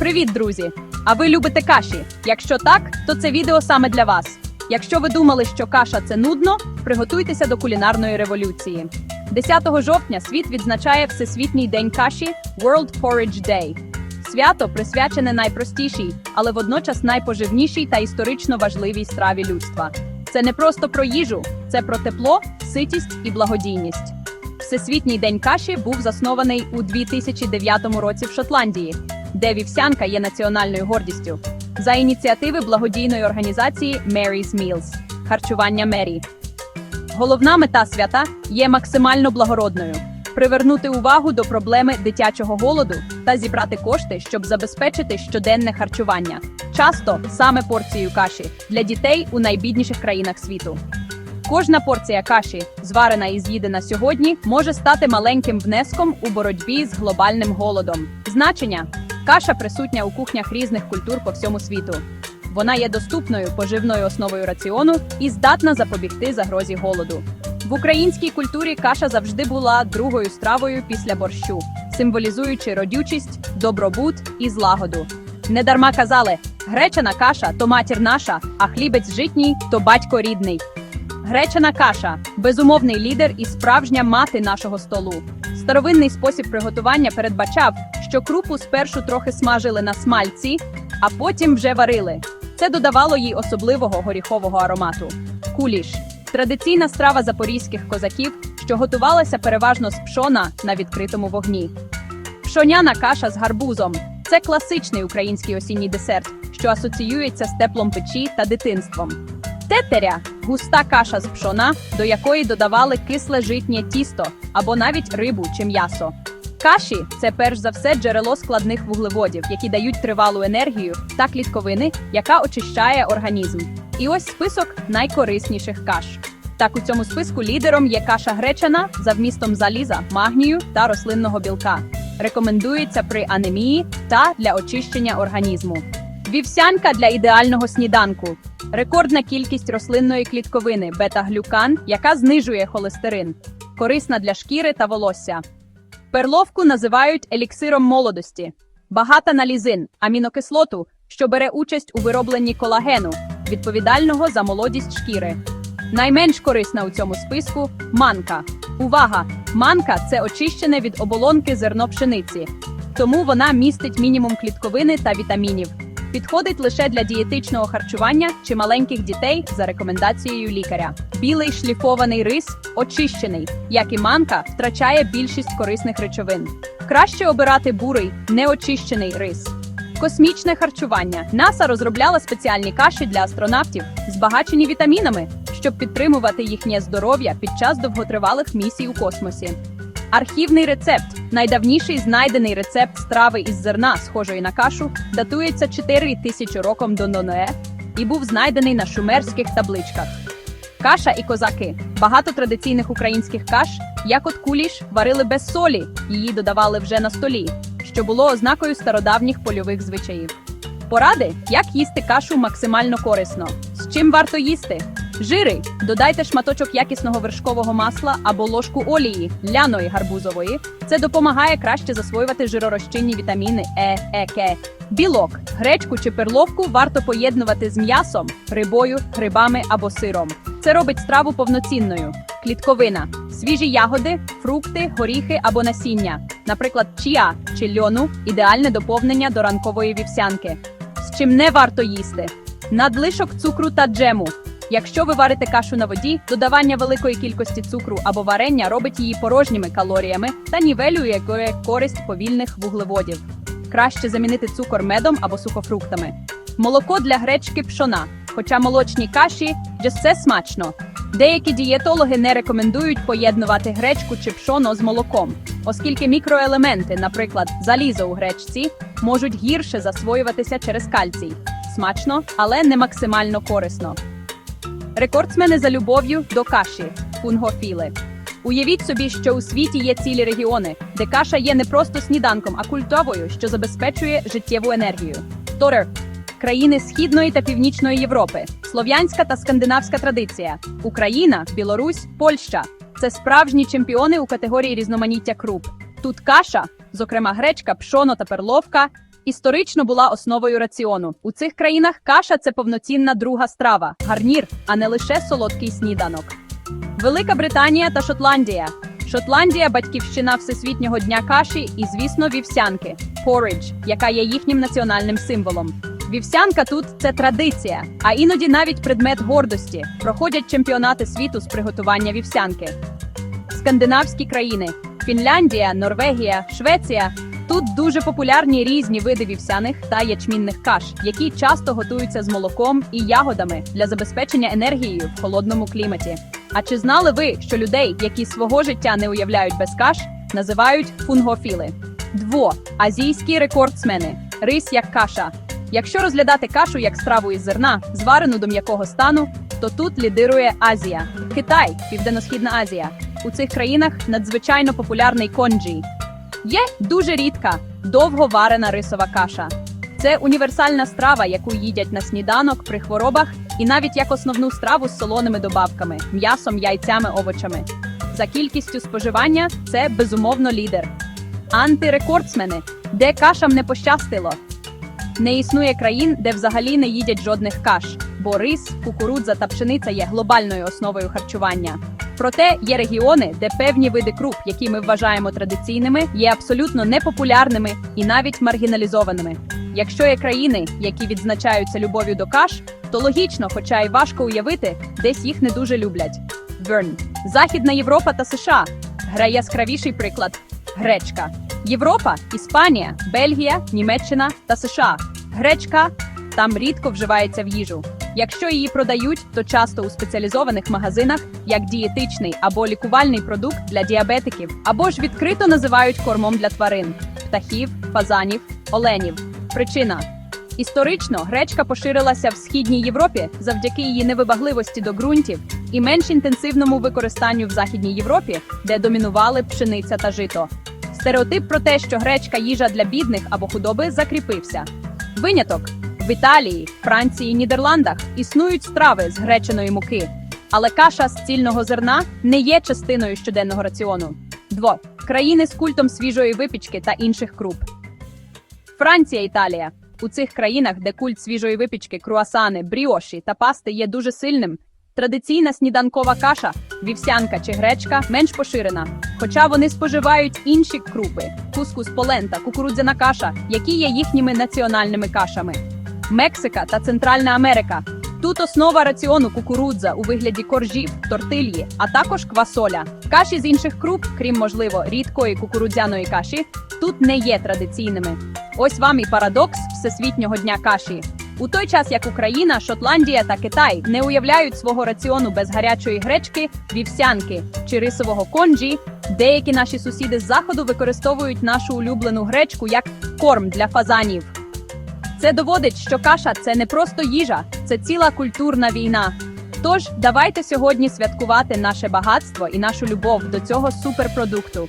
Привіт, друзі! А ви любите каші? Якщо так, то це відео саме для вас. Якщо ви думали, що каша це нудно, приготуйтеся до кулінарної революції. 10 жовтня світ відзначає Всесвітній день каші World Porridge Day. Свято присвячене найпростішій, але водночас найпоживнішій та історично важливій страві людства. Це не просто про їжу, це про тепло, ситість і благодійність. Всесвітній день каші був заснований у 2009 році в Шотландії, де вівсянка є національною гордістю, за ініціативи благодійної організації Mary's Meals – харчування Мері. Головна мета свята є максимально благородною привернути увагу до проблеми дитячого голоду та зібрати кошти, щоб забезпечити щоденне харчування, часто саме порцією каші для дітей у найбідніших країнах світу. Кожна порція каші, зварена і з'їдена сьогодні, може стати маленьким внеском у боротьбі з глобальним голодом. Значення каша присутня у кухнях різних культур по всьому світу. Вона є доступною поживною основою раціону і здатна запобігти загрозі голоду. В українській культурі каша завжди була другою стравою після борщу, символізуючи родючість, добробут і злагоду. Недарма казали: гречана каша то матір наша, а хлібець житній то батько рідний. Гречана каша безумовний лідер і справжня мати нашого столу. Старовинний спосіб приготування передбачав, що крупу спершу трохи смажили на смальці, а потім вже варили. Це додавало їй особливого горіхового аромату. Куліш традиційна страва запорізьких козаків, що готувалася переважно з пшона на відкритому вогні. Пшоняна каша з гарбузом це класичний український осінній десерт, що асоціюється з теплом печі та дитинством. Тетеря густа каша з пшона, до якої додавали кисле житнє тісто або навіть рибу чи м'ясо. Каші це перш за все джерело складних вуглеводів, які дають тривалу енергію та клітковини, яка очищає організм. І ось список найкорисніших каш. Так, у цьому списку лідером є каша гречана за вмістом заліза, магнію та рослинного білка. Рекомендується при анемії та для очищення організму. Вівсянка для ідеального сніданку. Рекордна кількість рослинної клітковини бета-глюкан, яка знижує холестерин, корисна для шкіри та волосся. Перловку називають еліксиром молодості, багата на лізин, амінокислоту, що бере участь у виробленні колагену, відповідального за молодість шкіри. Найменш корисна у цьому списку манка. Увага! Манка це очищене від оболонки зерно пшениці, тому вона містить мінімум клітковини та вітамінів. Підходить лише для дієтичного харчування чи маленьких дітей за рекомендацією лікаря. Білий шліфований рис очищений, як і манка, втрачає більшість корисних речовин. Краще обирати бурий, неочищений рис. Космічне харчування. НАСА розробляла спеціальні каші для астронавтів, збагачені вітамінами, щоб підтримувати їхнє здоров'я під час довготривалих місій у космосі. Архівний рецепт найдавніший знайдений рецепт страви із зерна, схожої на кашу, датується 4 тисячі роком до Ноне і був знайдений на шумерських табличках. Каша і козаки. Багато традиційних українських каш, як от куліш, варили без солі, її додавали вже на столі, що було ознакою стародавніх польових звичаїв. Поради, як їсти кашу максимально корисно. З чим варто їсти? Жири. Додайте шматочок якісного вершкового масла або ложку олії, ляної гарбузової. Це допомагає краще засвоювати жиророзчинні вітаміни Е, Е, К. Білок, гречку чи перловку варто поєднувати з м'ясом, рибою, грибами або сиром. Це робить страву повноцінною. Клітковина, свіжі ягоди, фрукти, горіхи або насіння, наприклад, чія чи льону ідеальне доповнення до ранкової вівсянки. З чим не варто їсти: надлишок цукру та джему. Якщо ви варите кашу на воді, додавання великої кількості цукру або варення робить її порожніми калоріями та нівелює користь повільних вуглеводів. Краще замінити цукор медом або сухофруктами. Молоко для гречки пшона. Хоча молочні каші все смачно. Деякі дієтологи не рекомендують поєднувати гречку чи пшоно з молоком, оскільки мікроелементи, наприклад, залізо у гречці, можуть гірше засвоюватися через кальцій. Смачно, але не максимально корисно. Рекордсмени за любов'ю до каші фунгофіли. Уявіть собі, що у світі є цілі регіони, де каша є не просто сніданком, а культовою, що забезпечує життєву енергію. Торер країни Східної та Північної Європи, слов'янська та скандинавська традиція, Україна, Білорусь, Польща це справжні чемпіони у категорії різноманіття круп. Тут каша, зокрема гречка, пшоно та перловка, історично була основою раціону. У цих країнах каша це повноцінна друга страва, гарнір, а не лише солодкий сніданок. Велика Британія та Шотландія. Шотландія батьківщина Всесвітнього дня каші і, звісно, вівсянки поридж, яка є їхнім національним символом. Вівсянка тут це традиція, а іноді навіть предмет гордості. Проходять чемпіонати світу з приготування вівсянки. Скандинавські країни Фінляндія, Норвегія, Швеція. Тут дуже популярні різні види вівсяних та ячмінних каш, які часто готуються з молоком і ягодами для забезпечення енергією в холодному кліматі. А чи знали ви, що людей, які свого життя не уявляють без каш, називають фунгофіли? Дво азійські рекордсмени рис як каша. Якщо розглядати кашу як страву із зерна, зварену до м'якого стану, то тут лідирує Азія, Китай, Південно-Східна Азія. У цих країнах надзвичайно популярний конджі. Є дуже рідка, довго варена рисова каша. Це універсальна страва, яку їдять на сніданок при хворобах, і навіть як основну страву з солоними добавками, м'ясом, яйцями, овочами. За кількістю споживання це безумовно лідер. Антирекордсмени, де кашам не пощастило. Не існує країн, де взагалі не їдять жодних каш, бо рис, кукурудза та пшениця є глобальною основою харчування. Проте є регіони, де певні види круп, які ми вважаємо традиційними, є абсолютно непопулярними і навіть маргіналізованими. Якщо є країни, які відзначаються любов'ю до каш, то логічно, хоча й важко уявити, десь їх не дуже люблять. Верн. Західна Європа та США. Грає яскравіший приклад гречка. Європа, Іспанія, Бельгія, Німеччина та США. Гречка там рідко вживається в їжу. Якщо її продають, то часто у спеціалізованих магазинах як дієтичний або лікувальний продукт для діабетиків, або ж відкрито називають кормом для тварин птахів, фазанів, оленів. Причина історично гречка поширилася в східній Європі завдяки її невибагливості до ґрунтів і менш інтенсивному використанню в Західній Європі, де домінували пшениця та жито. Стереотип про те, що гречка їжа для бідних або худоби, закріпився. Виняток в Італії, Франції, Нідерландах існують страви з гречаної муки, але каша з цільного зерна не є частиною щоденного раціону. Дво країни з культом свіжої випічки та інших круп. Франція, Італія. У цих країнах, де культ свіжої випічки, круасани, бріоші та пасти є дуже сильним, традиційна сніданкова каша, вівсянка чи гречка менш поширена, хоча вони споживають інші крупи кускус полента, кукурудзяна каша, які є їхніми національними кашами. Мексика та Центральна Америка. Тут основа раціону кукурудза у вигляді коржів, тортильї, а також квасоля. Каші з інших круп, крім можливо, рідкої кукурудзяної каші, тут не є традиційними. Ось вам і парадокс Всесвітнього дня каші. У той час як Україна, Шотландія та Китай не уявляють свого раціону без гарячої гречки, вівсянки чи рисового конджі, деякі наші сусіди з заходу використовують нашу улюблену гречку як корм для фазанів. Це доводить, що каша це не просто їжа, це ціла культурна війна. Тож давайте сьогодні святкувати наше багатство і нашу любов до цього суперпродукту.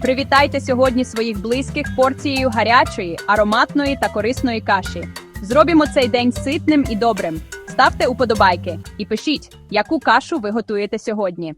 Привітайте сьогодні своїх близьких порцією гарячої, ароматної та корисної каші. Зробімо цей день ситним і добрим. Ставте уподобайки і пишіть, яку кашу ви готуєте сьогодні.